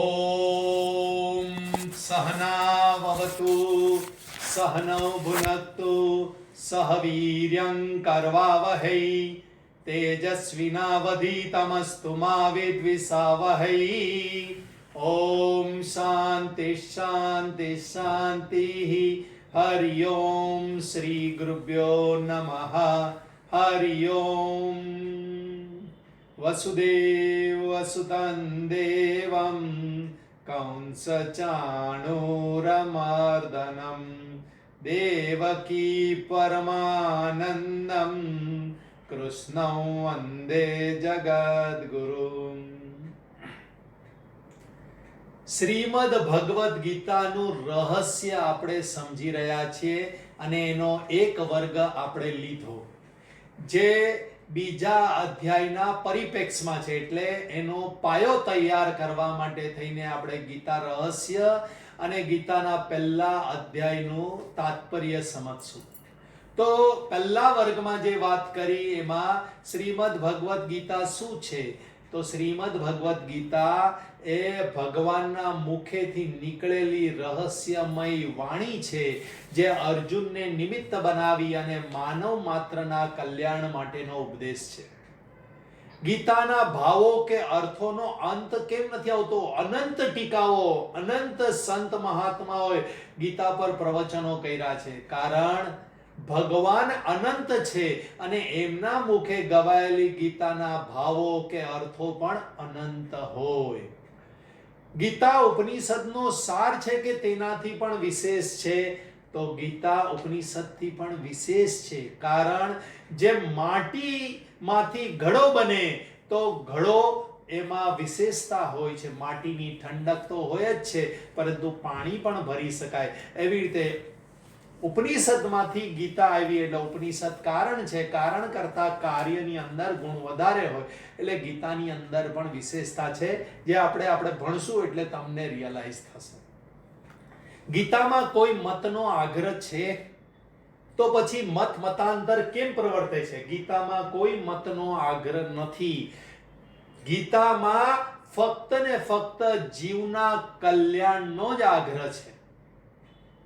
ॐ सहनावतु सहनौ भुनक्तु सह वीर्यं कर्वावहै तेजस्विनावधीतमस्तु मा विद्विषावहै ॐ शान्ति शान्ति शान्तिः हरि ओं श्रीगुरुभ्यो नमः हरि ओम् वसुदेवसुतं देवं कंसचाणूरमर्दनं देवकी परमानन्दं કૃષ્ણં વંદે જગદગુરુમ શ્રીમદ ભગવદ્ ગીતાનું રહસ્ય આપણે સમજી રહ્યા છીએ અને એનો એક વર્ગ આપણે લીધો જે બીજા અધ્યાયના પરિપ્રેક્ષમાં છે એટલે એનો પાયો તૈયાર કરવા માટે થઈને આપણે ગીતા રહસ્ય અને ગીતાના પહેલા અધ્યાયનું તાત્પર્ય સમજશું. તો પહેલા વર્ગમાં જે વાત કરી એમાં શ્રીમદ ભગવદ્ ગીતા શું છે? તો શ્રીમદ ભગવદ્ ગીતા એ ભગવાનના મુખેથી નીકળેલી રહસ્યમય વાણી છે, જે અર્જુનને નિમિત્ત બનાવી અને માનવ માત્રના કલ્યાણ માટેનો ઉપદેશ છે. ગીતાના ભાવો કે અર્થોનો અંત કેમ નથી આવતો? અનંત ટીકાઓ, અનંત સંત મહાત્માઓએ ગીતા પર પ્રવચનો કર્યા છે. કારણ ભગવાન અનંત છે અને એમના મુખે ગવાયેલી ગીતાના ભાવો કે અર્થો પણ અનંત હોય. ગીતા ઉપનિષદનો સાર છે કે તેનાથી પણ વિશેષ છે? તો ગીતા ઉપનિષદથી પણ વિશેષ છે. કારણ જે માટીમાંથી ઘડો બને, તો ઘડો એમાં વિશેષતા હોય છે. માટીની ઠંડક તો હોય જ છે, પરંતુ પાણી પણ ભરી શકાય. એવી રીતે ઉપનિષદમાંથી ગીતા આવી એટલે ઉપનિષદ કારણ છે. કારણ કરતા કાર્યની અંદર ગુણ વધારે હોય. એટલે ગીતાની અંદર પણ વિશેષતા છે જે આપણે આપણે ભણશું એટલે તમને રિયલાઇઝ થશે. ગીતામાં કોઈ મતનો આગ્રહ છે? તો પછી મત મતાંતર કેમ પ્રવર્તે છે? ગીતામાં કોઈ મતનો આગ્રહ નથી. ગીતામાં ફક્ત ને ફક્ત જીવના કલ્યાણનો જ આગ્રહ છે.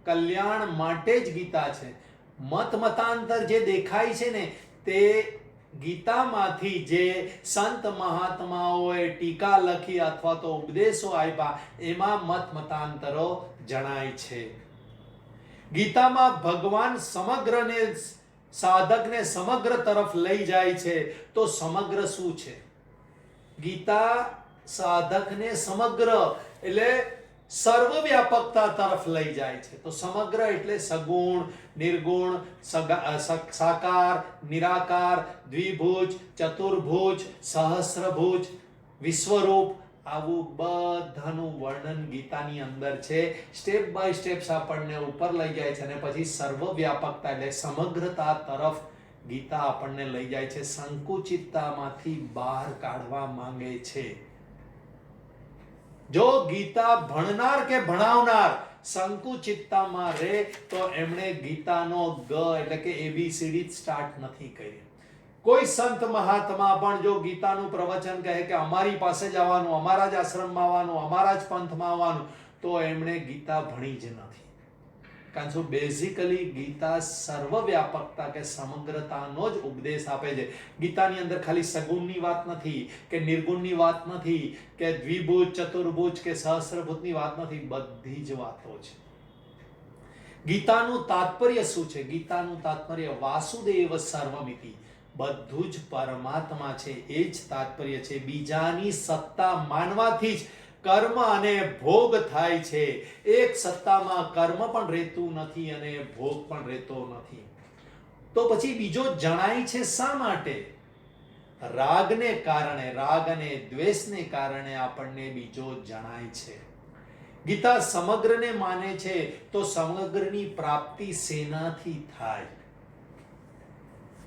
કલ્યાણ માટે જ ગીતા છે. મત મતાંતર જે દેખાય છે ને, તે ગીતામાંથી જે સંત મહાત્માઓએ ટીકા લખી અથવા તો ઉપદેશો આપ્યા એમાં મત મતાંતરો જણાય છે. ગીતામાં ભગવાન સમગ્રને સાધકને સમગ્ર તરફ લઈ જાય છે, તો સમગ્ર શું છે? ગીતા સાધકને સમગ્ર, એટલે સર્વવ્યાપકતા તરફ લઈ જાય છે. તો સમગ્ર એટલે સગુણ, નિર્ગુણ સાકાર, નિરાકાર, દ્વિભુજ, ચતુર્ભુજ, સહસ્રભુજ, વિશ્વરૂપ આવું બધાનું વર્ણન ગીતાની અંદર છે. સ્ટેપ બાય સ્ટેપ્સ આપણને ઉપર લઈ જાય છે અને પછી સર્વવ્યાપકતા એટલે સમગ્રતા તરફ ગીતા આપણને લઈ જાય છે. સંકુચિતતામાંથી બહાર કાઢવા માંગે છે. જો ગીતા ભણનાર કે ભણાવનાર, સંકુચિતતામાં રહે તો એમણે ગીતાનો ગ એટલે કે એબીસીડી સ્ટાર્ટ નથી કરી. કોઈ સંત મહાત્મા પણ જો ગીતાનું પ્રવચન કહે કે અમારી પાસે જ આવવાનું, અમારા જ આશ્રમમાં આવવાનું, અમારા જ પંથમાં આવવાનું, તો એમણે ગીતા ભણી જ નથી. કારણ શું? બેઝિકલી ગીતા સર્વવ્યાપકતા કે સમગ્રતાનો જ ઉપદેશ આપે છે. ગીતાની અંદર ખાલી સગુણની વાત નથી કે નિર્ગુણની વાત નથી કે દ્વિભુજ, ચતુર્ભુજ કે સહસ્રભૂતની વાત નથી, બધી જ વાતો છે. ગીતાનું તાત્પર્ય શું છે? ગીતાનું તાત્પર્ય વાસુદેવ સર્વમિતિ. બધું જ પરમાત્મા છે. એ જ તાત્પર્ય છે. બીજાની સત્તા માનવાથી જ કર્મ અને ભોગ થાય છે. એક સત્તામાં કર્મ પણ રહેતું નથી અને ભોગ પણ રહેતો નથી. તો પછી બીજો જણાય છે શા માટે? રાગને કારણે, રાગ અને દ્વેષને કારણે આપણને બીજો જણાય છે. ગીતા સમગ્રને માને છે તો સમગ્રની પ્રાપ્તિ સેનાથી થાય.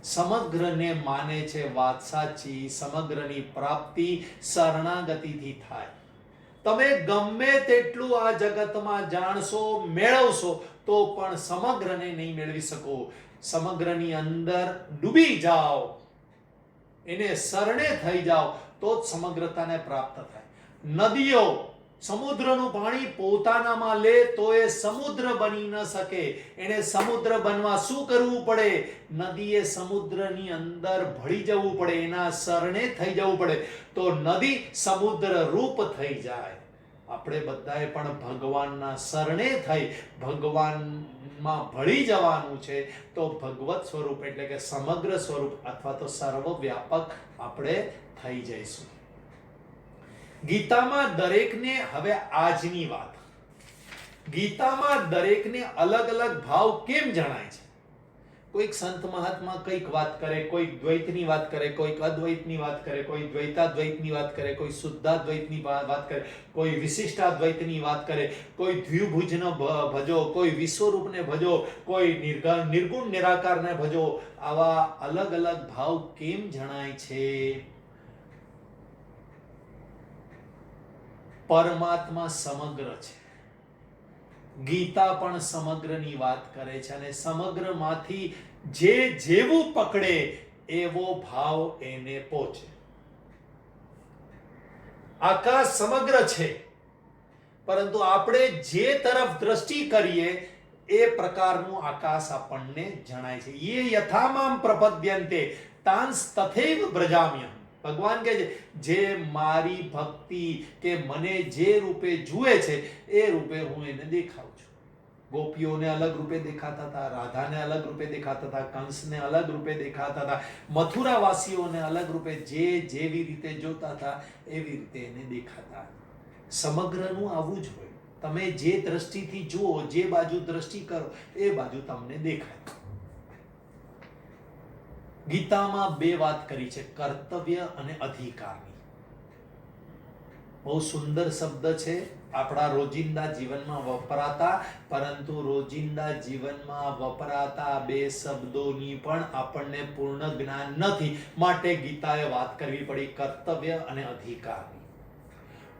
સમગ્રને માને છે વાત સાચી, સમગ્રની પ્રાપ્તિ શરણાગતિથી થાય. તમે ગમે તેટલું આ જગતમાં જાણશો, મેળવશો, તો પણ સમગ્રને નહીં મેળવી શકો. સમગ્રની અંદર ડૂબી જાઓ. એને શરણે થઈ જાઓ, તો જ સમગ્રતાને પ્રાપ્ત થાય. નદીઓ સમુદ્રનું પાણી પોતાનામાં લે, તો એ સમુદ્ર બની ન શકે. એને સમુદ્ર બનવા શું કરવું પડે? નદીએ સમુદ્રની અંદર ભળી જવું પડે, એના શરણે થઈ જવું પડે. તો નદી સમુદ્ર રૂપ થઈ જાય. આપણે બધાએ પણ ભગવાનના શરણે થઈ ભગવાનમાં ભળી જવાનું છે. તો ભગવત સ્વરૂપ એટલે કે સમગ્ર સ્વરૂપ અથવા તો સર્વવ્યાપક આપણે થઈ જઈશું. ગીતામાં દરેકને હવે આજની વાત. ગીતામાં દરેકને અલગ અલગ ભાવ કેમ જણાય છે? કોઈક સંત મહાત્મા કંઈક વાત કરે, કોઈક દ્વૈતની વાત કરે, કોઈક અદ્વૈતની વાત કરે, કોઈ દ્વૈતાદ્વૈતની વાત કરે, કોઈ શુદ્ધાદ્વૈતની વાત કરે, કોઈ વિશિષ્ટાદ્વૈતની વાત કરે, કોઈ દ્વિભુજનો ભજો, કોઈ વિશ્વરૂપને ભજો, કોઈ નિર્ગ- નિર્ગુણ નિરાકારને ભજો, આવા અલગ અલગ ભાવ કેમ જણાય છે? પરમાત્મા સમગ્ર છે. ગીતા પણ સમગ્રની વાત કરે છે અને સમગ્રમાંથી જે જેવું પકડે, એવો ભાવ એને પહોંચે. આકાશ સમગ્ર છે, પરંતુ આપણે જે તરફ દ્રષ્ટિ કરીએ, એ પ્રકારનું આકાશ આપણને જણાય છે. એ યથામામ પ્રપદ્યંતે તાંસ તથૈવ બ્રજામ્યહમ. ભગવાન કહે છે, જે મારી ભક્તિ કે મને જે રૂપે જુએ છે, એ રૂપે હું એને દેખાઉં છું. ગોપીઓને અલગ રૂપે દેખાતા હતા, રાધાને અલગ રૂપે દેખાતા હતા, કંસને અલગ રૂપે દેખાતા હતા, મથુરાવાસીઓને અલગ રૂપે જે જેવી રીતે જોતા હતા, એવી રીતે એને દેખાતા. સમગ્રનું આવું જ હોય. તમે જે દ્રષ્ટિથી જુઓ, જે બાજુ દ્રષ્ટિ કરો, એ બાજુ તમને દેખાય. ગીતામાં બે વાત કરી છે, કર્તવ્ય અને અધિકારની. બહુ સુંદર શબ્દ છે. આપણા રોજિંદા જીવનમાં વપરાતા, પરંતુ રોજિંદા જીવનમાં વપરાતા બે શબ્દોની પણ આપણને પૂર્ણ જ્ઞાન નથી. માટે ગીતાએ વાત કરવી પડી કર્તવ્ય અને અધિકારની.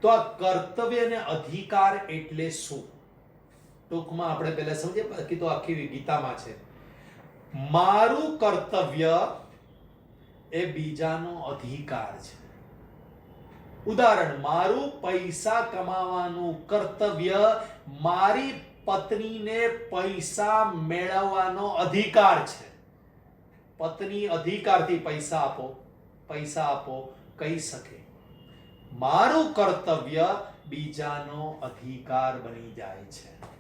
તો આ કર્તવ્ય અને અધિકાર એટલે શું? ટૂંકમાં આપણે પહેલા સમજીએ, બાકી તો આખી ગીતામાં છે. મારું કર્તવ્ય એ બીજાનો અધિકાર છે. ઉદાહરણ, મારું પૈસા કમાવાનું કર્તવ્ય મારી પત્નીને પૈસા મેળવવાનો અધિકાર છે. પત્ની અધિકારથી પૈસા આપો પૈસા આપો, કહી શકે. મારું કર્તવ્ય બીજાનો અધિકાર બની જાય છે.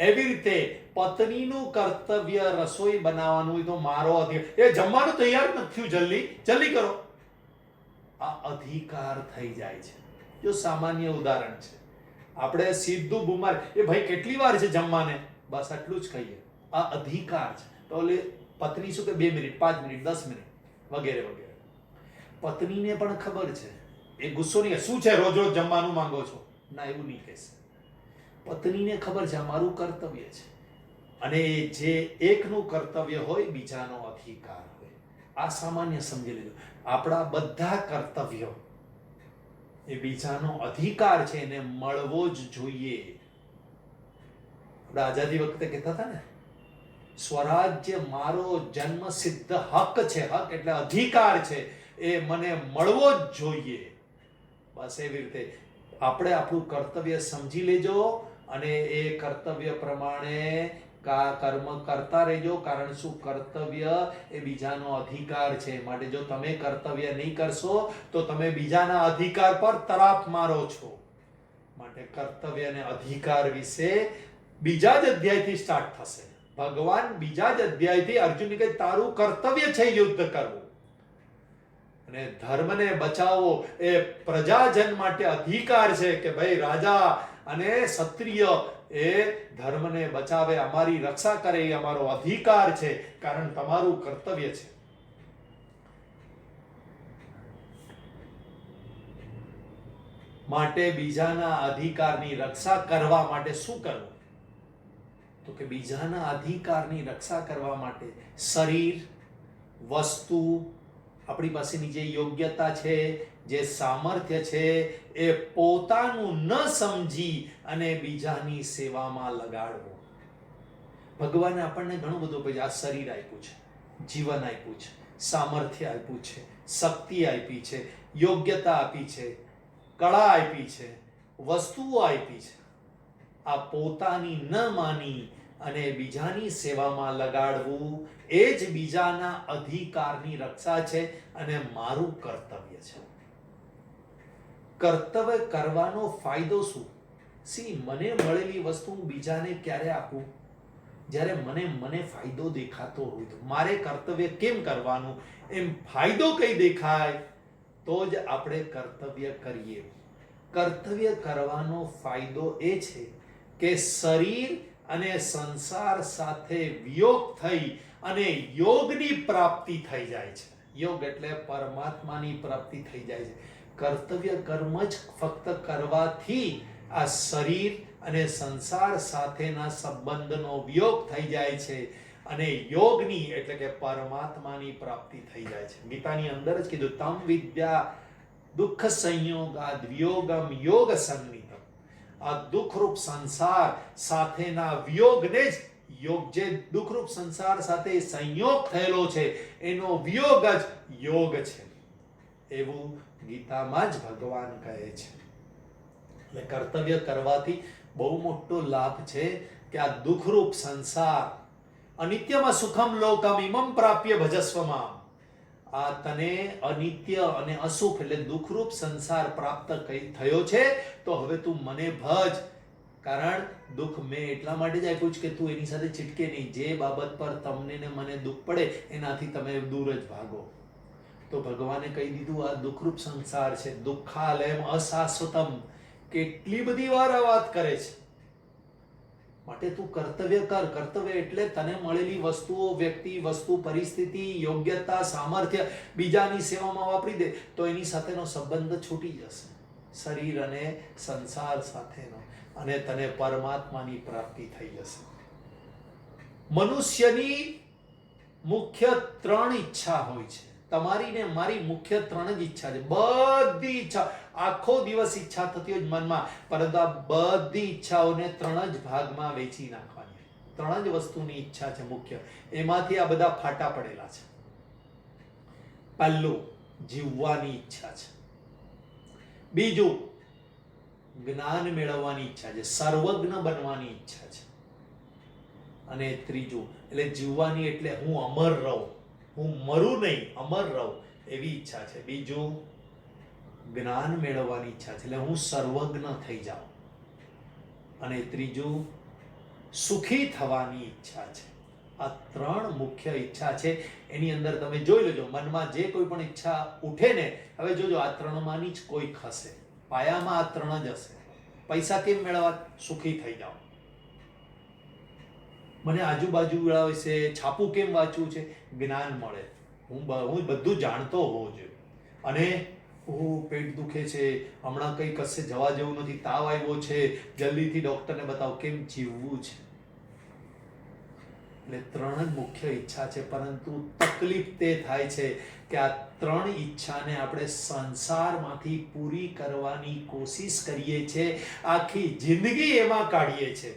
એવી રીતે પત્નીનું કર્તવ્ય રસોઈ બનાવવાનું હોય તો મારો અધિકાર. એ જમવાનું તૈયાર નથી થયું, જલ્દી. જલ્દી કરો. આ અધિકાર થઈ જાય છે. જો સામાન્ય ઉદાહરણ છે. આપણે સીધું બુમાર એ ભાઈ કેટલી વાર છે જમવાને? બસ આટલું જ કહીએ. આ અધિકાર છે. તો ઓલી પત્ની શું કે બે મિનિટ, પાંચ મિનિટ, દસ મિનિટ, વગેરે વગેરે. પત્નીને પણ ખબર છે. એ ગુસ્સો નહીં શું છે? રોજ રોજ જમવાનું માંગો છો? ના, એવું નહીં કહેશે. પત્નીને ખબર છે, આ મારું કર્તવ્ય છે. અને જે એકનું કર્તવ્ય હોય, બીજાનો અધિકાર હોય. આ સામાન્ય સમજી લીધું આપણા બધા કર્તવ્યો એ બીજાનો અધિકાર છે, એને મળવો જ જોઈએ. આઝાદી વખતે કહેતા હતા ને, સ્વરાજ્ય મારો જન્મ સિદ્ધ હક છે, હક એટલે અધિકાર છે, એ મને મળવો જ જોઈએ. બસ એવી રીતે. આપણે આપણું કર્તવ્ય સમજી લેજો. અને એ કર્તવ્ય પ્રમાણે કર્મ કરતા રહેજો, કારણ શું? કર્તવ્ય એ બીજાનો અધિકાર છે. માટે જો તમે કર્તવ્ય નહીં કરશો, તો તમે બીજાના અધિકાર પર તરાપ મારો છો. માટે કર્તવ્ય અને અધિકાર વિશે બીજા જ અધ્યાયથી સ્ટાર્ટ થશે. ભગવાન બીજા જ અધ્યાયથી અર્જુન કે તારું કર્તવ્ય છે યુદ્ધ કરવું. અને ધર્મને બચાવવો એ પ્રજાજન માટે અધિકાર છે કે ભાઈ રાજા અને ક્ષત્રિય એ ધર્મને બચાવે, અમારી રક્ષા કરે એ અમારો અધિકાર છે, કારણ તમારું કર્તવ્ય છે. માટે બીજાના અધિકારની રક્ષા કરવા માટે શું કરવું? તો કે બીજાના અધિકારની રક્ષા કરવા માટે શરીર, વસ્તુ, આપણી પાસેની જે યોગ્યતા છે જે સામર્થ્ય છે એ પોતાનું ન સમજી અને બીજાની સેવામાં લગાડવું. ભગવાને આપણને ઘણું બધું આપ્યું આ શરીર આપ્યું છે, જીવન આપ્યું છે, સામર્થ્ય આપ્યું છે, શક્તિ આપી છે, યોગ્યતા આપી છે, કળા આપી છે, વસ્તુઓ આપી છે. આ પોતાની ન માની અને બીજાની સેવામાં લગાડવું એ જ બીજાના અધિકારની રક્ષા છે અને મારું કર્તવ્ય છે. કર્તવ્ય કરવાનો ફાયદો શું? સી, મને મળેલી વસ્તુ હું બીજાને ક્યારે આપું? જ્યારે મને મને ફાયદો દેખાતો હોય તો. મારે કર્તવ્ય કેમ કરવાનું? એમ ફાયદો કઈ દેખાય? તો જ આપણે કર્તવ્ય કરીએ. કર્તવ્ય કરવાનો ફાયદો એ છે કે શરીર અને સંસાર સાથે વિયોગ થઈ અને યોગની પ્રાપ્તિ થઈ જાય છે. યોગ એટલે પરમાત્માની પ્રાપ્તિ થઈ જાય છે. કર્તવ્ય કર્મ જ ફક્ત કરવાથી આ શરીર અને સંસાર સાથેના સંબંધનો વિયોગ થઈ જાય છે અને યોગની એટલે કે પરમાત્માની પ્રાપ્તિ થઈ જાય છે. ગીતાની અંદર જ કીધું, તમ વિદ્યા દુઃખ સંયોગ આ દ્વિયોગમ યોગ સંગીતમ આ દુઃખરૂપ સંસાર સાથેના વિયોગને જ યોગ જે દુઃખરૂપ સંસાર સાથે સંયોગ થયેલો છે, એનો વિયોગ જ યોગ છે. એવું ગીતામાં જ ભગવાન કહે છે. એટલે કર્તવ્ય કરવાથી બહુ મોટો લાભ છે કે આ દુઃખરૂપ સંસાર, અનિત્યમાં સુખમ લોકમ ઇમમ પ્રાપ્ય ભજસ્વમાં આ તને અનિત્ય અને અસુખ એટલે દુઃખરૂપ સંસાર પ્રાપ્ત કઈ થયો છે, તો હવે તું મને ભજ. કારણ દુઃખ મેં એટલા માટે જ આપ્યું છે કે તું એની સાથે ચીટકે નહીં. જે બાબત પર તમને ને મને દુઃખ પડે, એનાથી તમે દૂર જ ભાગો. તો ભગવાને કહી દીધું, આ દુઃખરૂપ સંસાર છે, દુઃખાલયમ અશાશ્વતમ. કેટલી બધી વાર આ વાત કરે છે. માટે તું કર્તવ્ય કર, કર્તવ્ય એટલે તને મળેલી વસ્તુઓ, વ્યક્તિ, વસ્તુ, પરિસ્થિતિ, યોગ્યતા, સામર્થ્ય બીજાની સેવામાં વાપરી દે, તો એની સાથેનો સંબંધ છૂટી જશે. શરીર અને સંસાર સાથેનો. અને તને પરમાત્માની પ્રાપ્તિ થઈ જશે. મનુષ્યની મુખ્ય ત્રણ ઈચ્છા હોય છે. તમારી ને મારી મુખ્ય ત્રણ જ ઈચ્છા છે. બધી ઈચ્છા આખો દિવસ ઈચ્છા થતી હોય મનમાં. પરંતુ આ બધી ઈચ્છાઓને ત્રણ જ ભાગમાં વેચી નાખવાની ત્રણ જ વસ્તુની ઈચ્છા છે મુખ્ય. એમાંથી આ બધા ફાટા પડેલા છે. પહેલું, જીવવાની ઈચ્છા છે. બીજું, જ્ઞાન મેળવવાની ઈચ્છા છે. સર્વજ્ઞ બનવાની ઈચ્છા છે. અને ત્રીજું, એટલે જીવવાની એટલે હું અમર રહું. હું મરું નહીં, અમર રહું, એવી ઈચ્છા છે. બીજું, જ્ઞાન મેળવવાની ઈચ્છા છે. એટલે હું સર્વજ્ઞ થઈ જાઉં. અને ત્રીજું, સુખી થવાની ઈચ્છા છે. આ ત્રણ મુખ્ય ઈચ્છા છે. એની અંદર તમે જોઈ લેજો, મનમાં જે કોઈ પણ ઈચ્છા ઉઠે ને, હવે જોજો, આ ત્રણમાંની જ કોઈ ખસે. પાયામાં આ ત્રણ જ હશે. પૈસા કેમ મેળવવા? સુખી થઈ જાઓ. મને આજુબાજુ વિશે છાપું કેમ વાંચવું છે? જ્ઞાન મળે. હું હું બધું જાણતો હોઉં જોઈએ અને હું પેટ દુખે છે. હમણાં કંઈ કશે જવા જેવું નથી. તાવ આવ્યો છે. જલ્દીથી ડૉક્ટરને બતાવો કેમ જીવવું છે. એટલે ત્રણ જ મુખ્ય ઈચ્છા છે, પરંતુ તકલીફ તે થાય છે કે આ ત્રણ ઈચ્છાને આપણે સંસારમાંથી પૂરી કરવાની કોશિશ કરીએ છીએ. આખી જિંદગી એમાં કાઢીએ છીએ.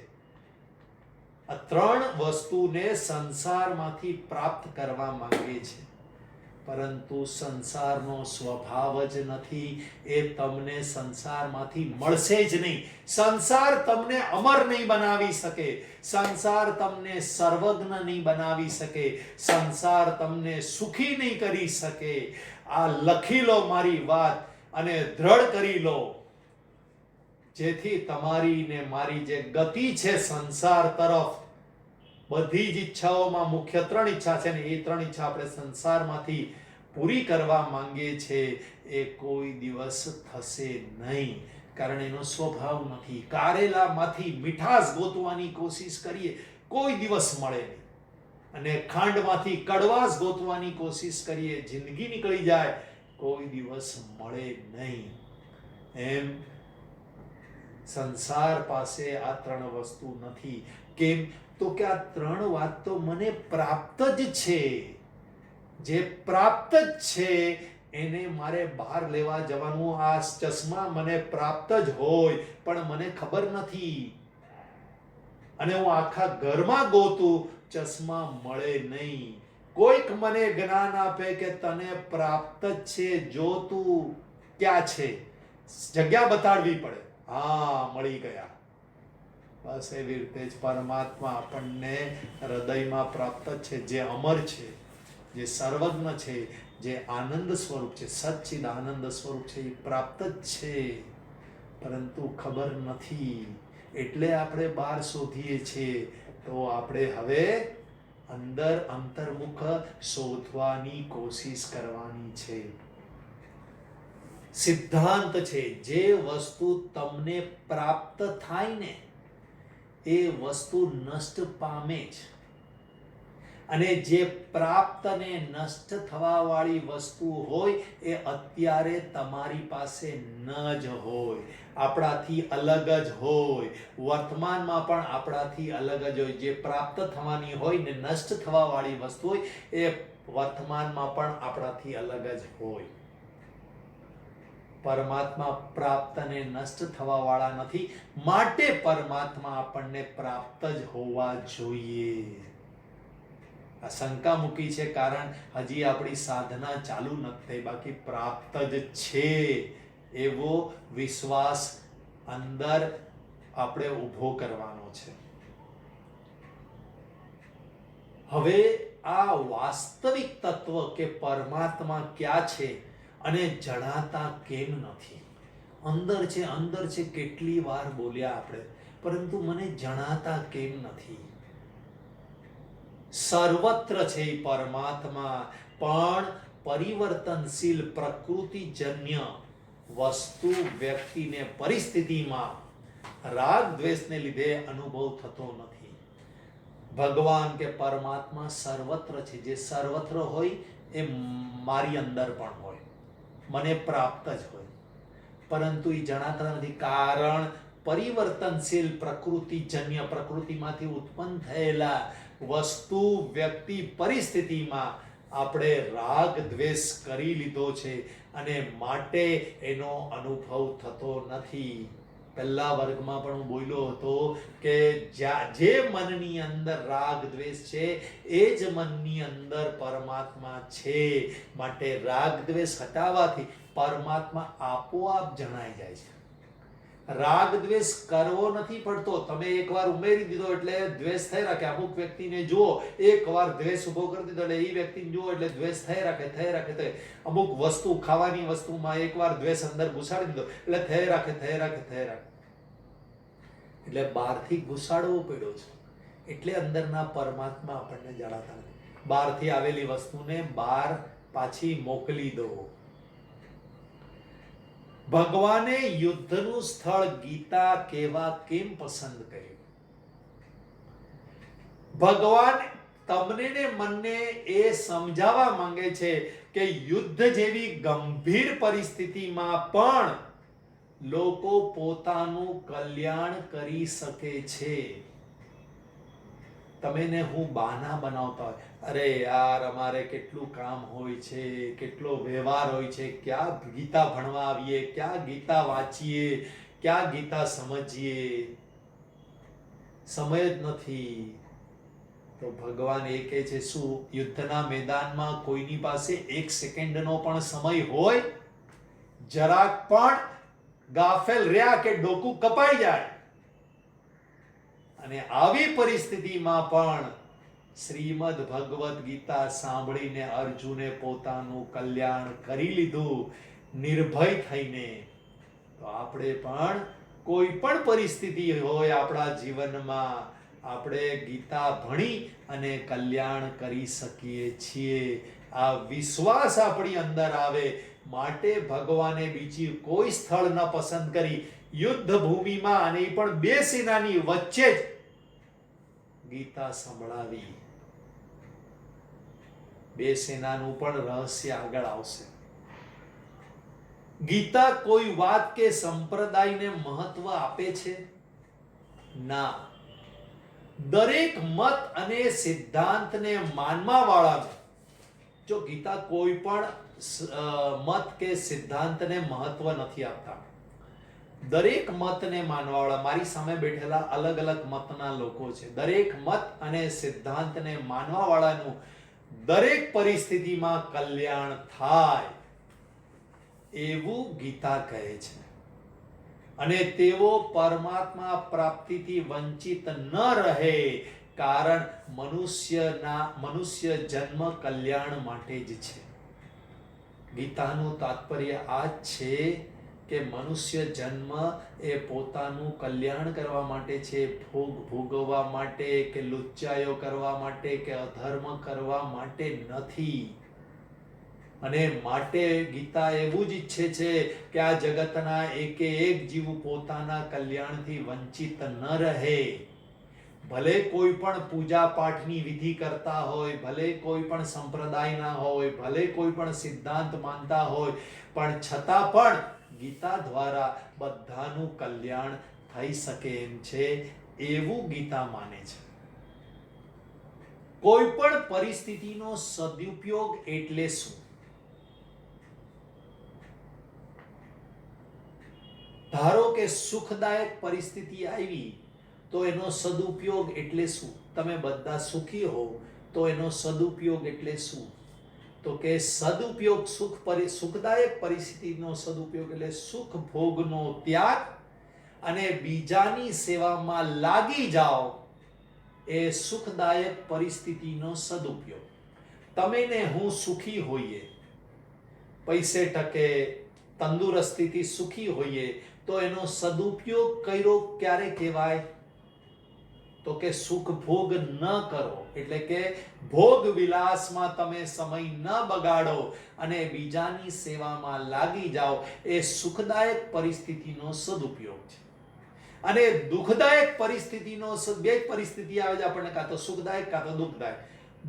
આ ત્રણ વસ્તુને સંસારમાંથી પ્રાપ્ત કરવા માંગે છે. પરંતુ સંસારનો સ્વભાવ જ નથી. એ તમને સંસારમાંથી મળશે જ નહીં. સંસાર તમને અમર નહીં બનાવી શકે. સંસાર તમને સર્વજ્ઞ નહીં બનાવી શકે. સંસાર તમને સુખી નહીં કરી શકે. આ લખી લો મારી વાત અને દ્રઢ કરી લો. જેથી તમારી ને મારી જે ગતિ છે સંસાર તરફ, બધી જ ઈચ્છાઓમાં મુખ્ય ત્રણ ઈચ્છા છે ને એ ત્રણ ઈચ્છા આપણે સંસારમાંથી પૂરી કરવા માંગીએ છે, એ કોઈ દિવસ થશે નહીં. કારણ એનો સ્વભાવ નથી. કારેલામાંથી મીઠાશ ગોતવાની કોશિશ કરીએ, કોઈ દિવસ મળે નહીં. અને ખાંડમાંથી કડવાશ ગોતવાની કોશિશ કરીએ, જિંદગી નીકળી જાય, કોઈ દિવસ મળે નહીં. એમ સંસાર પાસે આ ત્રણ વસ્તુ નથી. કેમ? તો કે આ ત્રણ વાત તો મને પ્રાપ્ત જ છે. જે પ્રાપ્ત જ છે, એને મારે બહાર લેવા જવાનું આ ચશ્મા મને પ્રાપ્ત જ હોય, પણ મને ખબર નથી. અને હું આખા ઘરમાં ગોતું, ચશ્મા મળે નહીં. કોઈક મને જ્ઞાન આપે કે તને પ્રાપ્ત જ છે, જો તું ક્યાં છે? જગ્યા બતાડવી પડે. હા, મળી ગયા. બસ એવી રીતે જ પરમાત્મા આપણને હૃદયમાં પ્રાપ્ત છે, જે અમર છે, જે સર્વજ્ઞ છે, જે આનંદ સ્વરૂપ છે સચ્ચિદ આનંદ સ્વરૂપ છે, એ પ્રાપ્ત જ છે. પરંતુ ખબર નથી, એટલે આપણે બહાર શોધીએ છીએ. તો આપણે હવે અંદર અંતર્મુખ શોધવાની કોશિશ કરવાની છે. સિદ્ધાંત છે, જે વસ્તુ તમને પ્રાપ્ત થાય ને એ વસ્તુ નષ્ટ પામે જ. અને જે પ્રાપ્ત ને નષ્ટ થવાવાળી વસ્તુ હોય, એ અત્યારે તમારી પાસે ન જ હોય. આપણાથી અલગ જ હોય. વર્તમાનમાં પણ આપણાથી અલગ જ હોય. જે પ્રાપ્ત થવાની હોય ને નષ્ટ થવાવાળી વસ્તુ હોય, એ વર્તમાનમાં પણ આપણાથી અલગ જ હોય. પરમાત્મા પ્રાપ્ત અને નષ્ટ થવા વાળા નથી. માટે પરમાત્મા આપણને પ્રાપ્ત જ હોવા જોઈએ. આ શંકા મૂકી છે કારણ હજી આપણી સાધના ચાલુ નથી થઈ, બાકી પ્રાપ્ત જ છે. એવો વિશ્વાસ અંદર આપણે ઊભો કરવાનો છે. હવે આ વાસ્તવિક તત્વ કે પરમાત્મા ક્યાં છે? અને જણાતા કેમ નથી? અંદર છે અંદર છે કેટલી વાર બોલ્યા આપણે, પરંતુ મને જણાતા કેમ નથી? સર્વત્ર છે પરમાત્મા, પણ પરિવર્તનશીલ પ્રકૃતિજન્ય વસ્તુ વ્યક્તિને પરિસ્થિતિમાં રાગ દ્વેષને લીધે અનુભવ થતો નથી. ભગવાન કે પરમાત્મા સર્વત્ર છે, જે સર્વત્ર હોય એ મારી અંદર પણ હોય. મને પ્રાપ્ત જ હોય. પરંતુ એ જણાતા નથી. કારણ પરિવર્તનશીલ પ્રકૃતિજન્ય પ્રકૃતિમાંથી ઉત્પન્ન થયેલા વસ્તુ, વ્યક્તિ, પરિસ્થિતિમાં આપણે રાગ દ્વેષ કરી લીધો છે અને માટે એનો અનુભવ થતો નથી. પહેલા વર્ગમાં પણ હું બોલ્યો હતો કે જે મનની અંદર રાગ, દ્વેષ છે, એ જ મનની અંદર પરમાત્મા છે. માટે રાગ, દ્વેષ હટાવવાથી પરમાત્મા આપોઆપ જણાઈ જાય છે. રાગ, દ્વેષ કરવો નથી પડતો. તમે એકવાર ઉમેરી દીધો એટલે દ્વેષ થઈ રાખે. અમુક વ્યક્તિને જુઓ, એકવાર દ્વેષ ઊભો કરી દીધો એટલે એ વ્યક્તિને જુઓ એટલે દ્વેષ થઈ રાખે થઈ રાખે, થઈ. અમુક વસ્તુ ખાવાની વસ્તુમાં એકવાર દ્વેષ અંદર ઘુસાડી દીધો એટલે થઈ રાખે થઈ રાખે થઈ રાખે. એટલે બહારથી ઘુસાડવો પડ્યો છે. એટલે અંદરના પરમાત્મા આપણને જણાતા નથી. બહારથી આવેલી વસ્તુને બહાર પાછી મોકલી દો. ભગવાને યુદ્ધનું સ્થળ ગીતા કેવા કેમ પસંદ કર્યું? ભગવાન તમને ને મનને એ સમજાવવા માંગે છે કે યુદ્ધ જેવી ગંભીર પરિસ્થિતિમાં પણ લોકો પોતાનું કલ્યાણ કરી શકે છે. તમે હું બાના બનાવતા હોય. અરે યાર, અમારે કેટલું કામ હોય છે, કેટલો વ્યવહાર હોય છે, ક્યાં ગીતા ભણવા આવીએ, ક્યાં ગીતા વાંચીએ, ક્યાં ગીતા સમજીએ. સમય જ નથી. તો ભગવાન એ કહે છે, શું યુદ્ધના મેદાનમાં કોઈની પાસે એક સેકન્ડનો પણ સમય હોય? જરાક પણ ગાફેલ રહ્યા કે ડોકું કપાઈ જાય? અને આવી પરિસ્થિતિમાં પણ શ્રીમદ ભગવદ ગીતા સાંભળીને અર્જુને પોતાનું કલ્યાણ કરી લીધું, નિર્ભય થઈને. તો આપણે પણ કોઈ પણ પરિસ્થિતિ હોય આપણા જીવનમાં, આપણે ગીતા ભણી અને કલ્યાણ કરી શકીએ છીએ. આ વિશ્વાસ આપણી અંદર આવે માટે ભગવાને બીજી કોઈ સ્થળ ન પસંદ કરી. યુદ્ધ ભૂમિમાં અને પણ બે સેનાની વચ્ચે જ ગીતા સંભળાવી. બે સેનાનું પણ રહસ્ય આગળ આવશે. ગીતા કોઈ વાત કે સંપ્રદાયને મહત્વ આપે છે? ના. દરેક મત અને સિદ્ધાંતને માનવા વાળા જો ગીતા કોઈ પણ મત કે સિદ્ધાંતને મહત્વ નથી આપતા. દરેક મતને માનવાવાળા, મારી સામે બેઠેલા અલગ અલગ મતના લોકો છે. દરેક મત અને સિદ્ધાંતને માનવાવાળાનું દરેક પરિસ્થિતિમાં કલ્યાણ થાય એવું ગીતા કહે છે. અને તેઓ પરમાત્મા પ્રાપ્તિથી વંચિત ન રહે કારણ મનુષ્યના, મનુષ્ય જન્મ કલ્યાણ માટે જ છે. ગીતાનું તાત્પર્ય આ છે કે મનુષ્ય જન્મ એ પોતાનું કલ્યાણ કરવા માટે છે, ભોગ ભોગવવા માટે કે લુચ્ચાયો કરવા માટે કે અધર્મ કરવા માટે નથી. અને માટે ગીતા એવું જ ઈચ્છે છે કે આ જગતના એકે એક જીવ પોતાના કલ્યાણથી વંચિત ન રહે. ભલે કોઈ પણ પૂજા પાઠની વિધિ કરતા હોય, ભલે કોઈ પણ સંપ્રદાયના હોય, ભલે કોઈ પણ સિદ્ધાંત માનતા હોય, પણ છતાં પણ ગીતા દ્વારા બધાનું કલ્યાણ થઈ શકે એમ છે, એવું ગીતા માને છે. કોઈ પણ પરિસ્થિતિનો સદુપયોગ એટલે શું? ધારો કે સુખદાયક પરિસ્થિતિ આવી તો એનો સદુપયોગ એટલે શું? તમે બધા સુખી હો તો એનો સદુપયોગ એટલે શું? તો કે સદુપયોગ સુખ પરી, સુખદાયક પરિસ્થિતિનો સદુપયોગ એટલે સુખ ભોગનો ત્યાગ અને બીજાની સેવામાં લાગી જાઓ એ સુખદાયક પરિસ્થિતિનો સદુપયોગ. તમે ને હું સુખી હોઈએ, પૈસે ટકે તંદુરસ્તીથી સુખી હોઈએ, તો એનો સદુપયોગ કર્યો ક્યારે કહેવાય? તો કે સુખ ભોગ ન કરો. એટલે કે ભોગ વિલાસમાં તમે સમય ન બગાડો અને બીજાની સેવામાં લાગી જાઓ, એ સુખદાયક પરિસ્થિતિનો સદુપયોગ છે. અને દુઃખદાયક પરિસ્થિતિનો બે પરિસ્થિતિ આવે છે આપણને, કાં તો સુખદાયક, કાં તો દુઃખદાયક.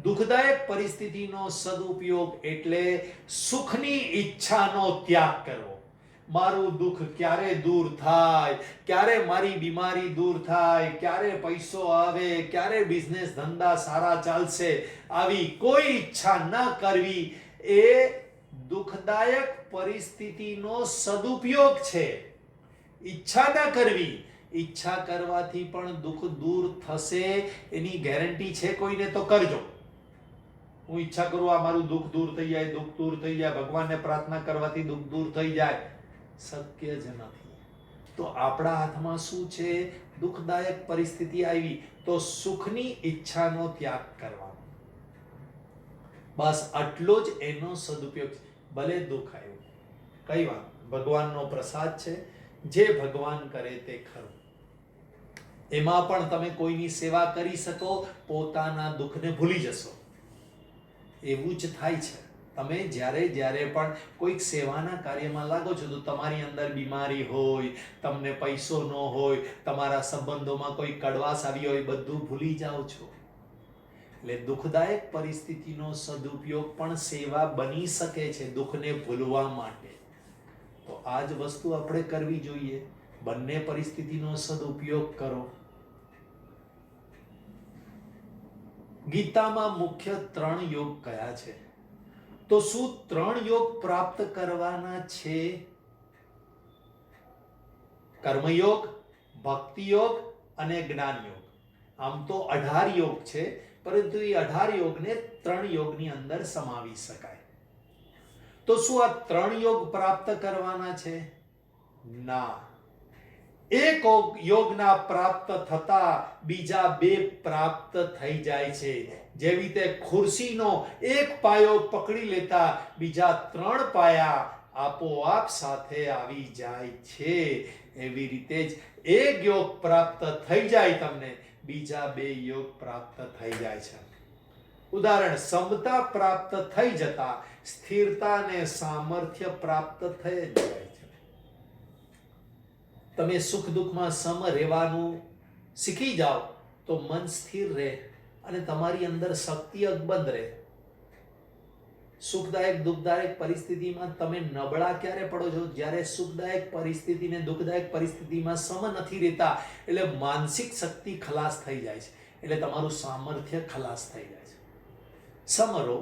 દુઃખદાયક પરિસ્થિતિનો સદુપયોગ એટલે સુખની ઈચ્છાનો ત્યાગ કરવો. મારું દુઃખ ક્યારે દૂર થાય? ક્યારે મારી બીમારી દૂર થાય? ક્યારે પૈસો આવે? ક્યારે બિઝનેસ ધંધા સારા ચાલશે? આવી કોઈ ઈચ્છા ન કરવી એ દુઃખદાયક પરિસ્થિતિનો સદુપયોગ છે. ઈચ્છા ન કરવી. ઈચ્છા કરવાથી પણ દુઃખ દૂર થશે એની ગેરંટી છે કોઈને તો કરજો. હું ઈચ્છા કરું આ મારું દુઃખ દૂર થઈ જાય, દુઃખ દૂર થઈ જાય, ભગવાનને પ્રાર્થના કરવાથી દુઃખ દૂર થઈ જાય. શક્ય જ નથી. તો આપણા હાથમાં શું છે? દુઃખદાયક પરિસ્થિતિ આવી, તો સુખની ઈચ્છાનો ત્યાગ કરવાનો. બસ આટલો જ એનો સદુપયોગ ભલે દુઃખ આવ્યું. કઈ વાત? ભગવાનનો પ્રસાદ છે. જે ભગવાન કરે તે ખરું. એમાં પણ તમે કોઈની સેવા કરી શકો, પોતાના દુઃખને ભૂલી જશો. એવું જ થાય છે. તમે જ્યારે જ્યારે પણ કોઈક સેવાના કાર્યમાં લાગો છો, તો તમારી અંદર બીમારી હોય, તમને પૈસો ન હોય, તમારા સંબંધોમાં કોઈ કડવાશ આવી હોય, બધું ભૂલી જાઓ છો. એટલે દુઃખદાયક પરિસ્થિતિનો સદુપયોગ પણ સેવા બની શકે છે દુઃખને ભૂલવા માટે. તો આ જ વસ્તુ આપણે કરવી જોઈએ. બંને પરિસ્થિતિનો સદુપયોગ કરો. ગીતામાં મુખ્ય ત્રણ યોગ કયા છે? તો શું ત્રણ યોગ પ્રાપ્ત કરવાના છે? કર્મયોગ ભક્તિ યોગ અને જ્ઞાન યોગ આમ તો અઢાર યોગ છે, પરંતુ એ અઢાર યોગને ત્રણ યોગની અંદર સમાવી શકાય. તો શું આ ત્રણ યોગ પ્રાપ્ત કરવાના છે? ના. એક યોગના પ્રાપ્ત થતા બીજા બે પ્રાપ્ત થઈ જાય છે. જેવી રીતે ખુરશીનો એક પાયો પકડી લેતા બીજા ત્રણ પાયા આપોઆપ સાથે આવી જાય છે. એવી રીતે જ એક યોગ પ્રાપ્ત થઈ જાય તમને, બીજા બે યોગ પ્રાપ્ત થઈ જાય છે. ઉદાહરણ, સમતા પ્રાપ્ત થઈ જતા સ્થિરતા ને સામર્થ્ય પ્રાપ્ત થઈ જાય તમે સુખ દુઃખમાં સમ રહેવાનું શીખી જાઓ, તો મન સ્થિર રહે અને તમારી અંદર શક્તિ અકબંધ રહે. સુખદાયક, દુઃખદાયક પરિસ્થિતિમાં તમે નબળા ક્યારે પડો છો? જ્યારે સુખદાયક પરિસ્થિતિને દુઃખદાયક પરિસ્થિતિમાં સમ નથી રહેતા, એટલે માનસિક શક્તિ ખલાસ થઈ જાય છે. એટલે તમારું સામર્થ્ય ખલાસ થઈ જાય છે. સમરો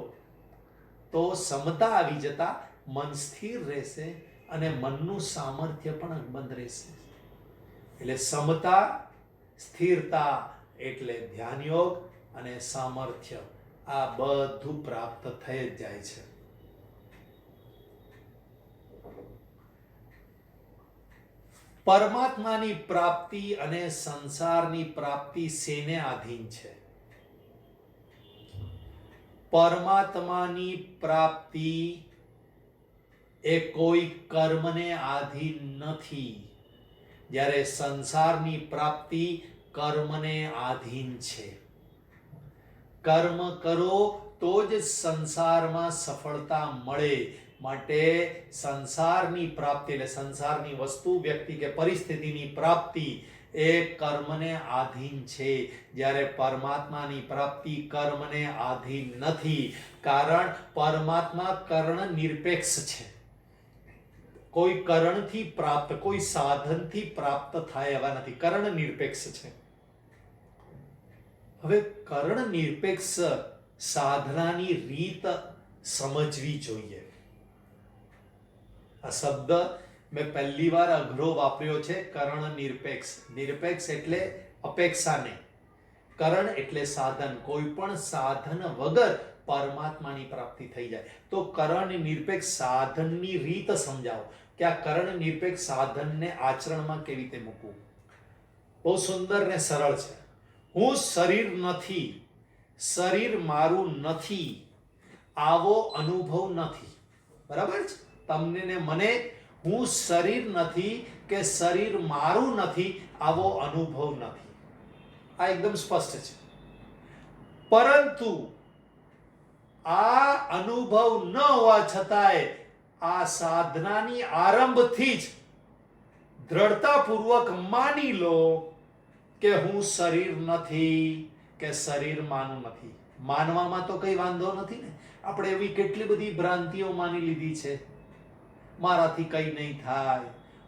તો સમતા આવી જતા મન સ્થિર રહેશે અને મનનું સામર્થ્ય પણ અકબંધ રહેશે. એટલે સમતા, સ્થિરતા એટલે ધ્યાન અને સામર્થ્ય. આ બધું પ્રાપ્ત થઈ જ જાય છે. પરમાત્માની પ્રાપ્તિ અને સંસારની પ્રાપ્તિ શેને આધીન છે? પરમાત્માની પ્રાપ્તિ એ કોઈ કર્મને આધીન નથી. જ્યારે સંસારની પ્રાપ્તિ કર્મને આધીન છે. કર્મ કરો તો જ સંસારમાં સફળતા મળે માટે સંસારની પ્રાપ્તિ એટલે સંસારની વસ્તુ, વ્યક્તિ કે પરિસ્થિતિની પ્રાપ્તિ એ કર્મને આધીન છે. જ્યારે પરમાત્માની પ્રાપ્તિ કર્મને આધીન નથી, કારણ પરમાત્મા કર્ણ નિરપેક્ષ છે. કોઈ કરણથી પ્રાપ્ત, કોઈ સાધનથી પ્રાપ્ત થાય એવા નથી. કરણ નિરપેક્ષ છે. હવે કરણ નિરપેક્ષ સાધનાની રીત સમજવી જોઈએ. આ શબ્દ મેં પહેલી વાર અઘરો વાપર્યો છે, કર્ણ નિરપેક્ષ. નિરપેક્ષ એટલે અપેક્ષા નહીં કરણ એટલે સાધન. કોઈ પણ સાધન વગર પરમાત્માની પ્રાપ્તિ થઈ જાય. તો કરણ નિરપેક્ષ સાધનની રીત સમજાવો. કે આ કરણ નિરપેક્ષ સાધનને આચરણમાં કેવી રીતે મૂકવું? બહુ સુંદર ને સરળ છે. હું શરીર નથી, શરીર મારું નથી, આવો અનુભવ નથી. બરાબર છે? તમને ને મને હું શરીર નથી કે શરીર મારું નથી, આવો અનુભવ નથી. આ એકદમ સ્પષ્ટ છે. પરંતુ આ અનુભવ ન હોવા છતાંય આ સાધનાની આરંભથી જ દ્રઢતાપૂર્વક માની લો કે હું શરીર નથી, કે શરીર માનું નથી. માનવામાં તો કઈ વાંધો નથી ને? આપણે એવી કેટલી બધી ભ્રાંતિઓ માની લીધી છે. મારાથી કઈ નહીં થાય.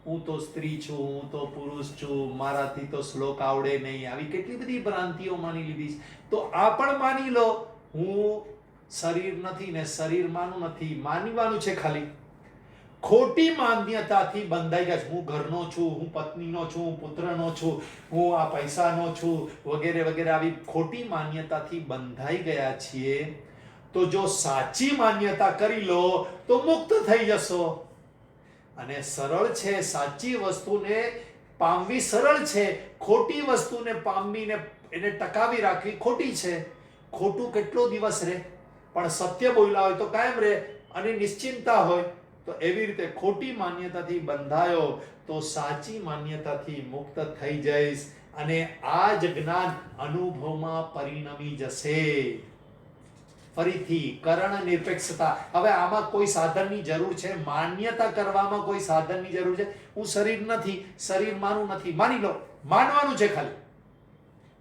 હું તો સ્ત્રી છું, હું તો પુરુષ છું, મારાથી તો શ્લોક આવડે નહીં. આવી કેટલી બધી ભ્રાંતિઓ માની લીધી છે. તો આ પણ માની લો, હું શરીર નથી ને શરીર માનું નથી. માનવાનું છે ખાલી. ખોટી માન્યતાથી બંધાઈ ગયા છે. હું ઘરનો છું, હું પત્નીનો છું, હું પુત્રનો છું, હું આ પૈસાનો છું, વગેરે વગેરે આવી ખોટી માન્યતાથી બંધાઈ ગયા છીએ. તો જો સાચી માન્યતા કરી લો, તો મુક્ત થઈ જશો. અને સરળ છે, સાચી વસ્તુને પામવી સરળ છે. ખોટી વસ્તુને પામવીને એને ટકાવી રાખવી ખોટી છે. ખોટું કેટલો દિવસ રહે? પણ સત્ય બોલ્યા હોય તો કાયમ રહે અને નિશ્ચિંતા હોય. તો એવી રીતે ખોટી માન્યતાથી બંધાયો તો સાચી માન્યતાથી મુક્ત થઈ જઈશ અને આ જ જ્ઞાન અનુભવમાં પરિણમી જશે. ફરીથી કરણ નિરપેક્ષતા. હવે આમાં કોઈ સાધનની જરૂર છે? માન્યતા કરવામાં કોઈ સાધનની જરૂર છે? હું શરીર નથી, શરીર માનું નથી. માની લો, માનવાનું છે ખાલી.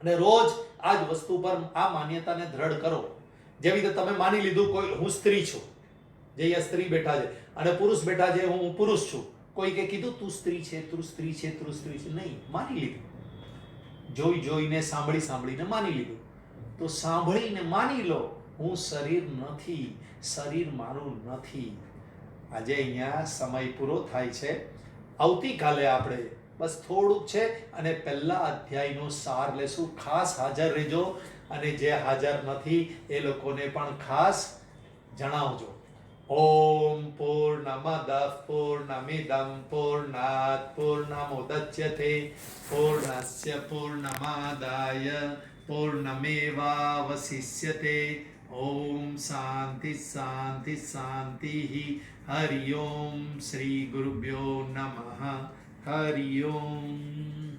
અને રોજ આ જ વસ્તુ પર આ માન્યતાને દ્રઢ કરો. જેવી રીતે તમે માની લીધું કોઈ, હું સ્ત્રી છું. જે અહીંયા સ્ત્રી બેઠા છે. અને પુરુષ બેઠા છે, હું પુરુષ છું. કોઈ કે કીધું, તું સ્ત્રી છે, તું સ્ત્રી છે, તું સ્ત્રી છે. નહીં, માની લીધું. જોઈ, જોઈને સાંભળી, સાંભળીને માની લીધું. તો સાંભળીને માની લો, હું શરીર નથી, શરીર મારું નથી. આજે અહીંયા સમય પૂરો થાય છે. આવતીકાલે આપણે બસ થોડુંક છે અને પહેલા અધ્યાયનો સાર લેશું. ખાસ હાજર રહેજો અને જે હાજર નથી, એ લોકોને પણ ખાસ જણાવજો. પૂર્ણમદ પૂર્ણમિદમ પૂર્ણાત પૂર્ણમુદચ્યતે પૂર્ણસ્ય પૂર્ણમાદાય પૂર્ણમેવાવશિષ્યતે ઓમ શાંતિ શાંતિ શાંતિ હરિ ઓમ શ્રી ગુરુભ્યો નમઃ હરિ ઓમ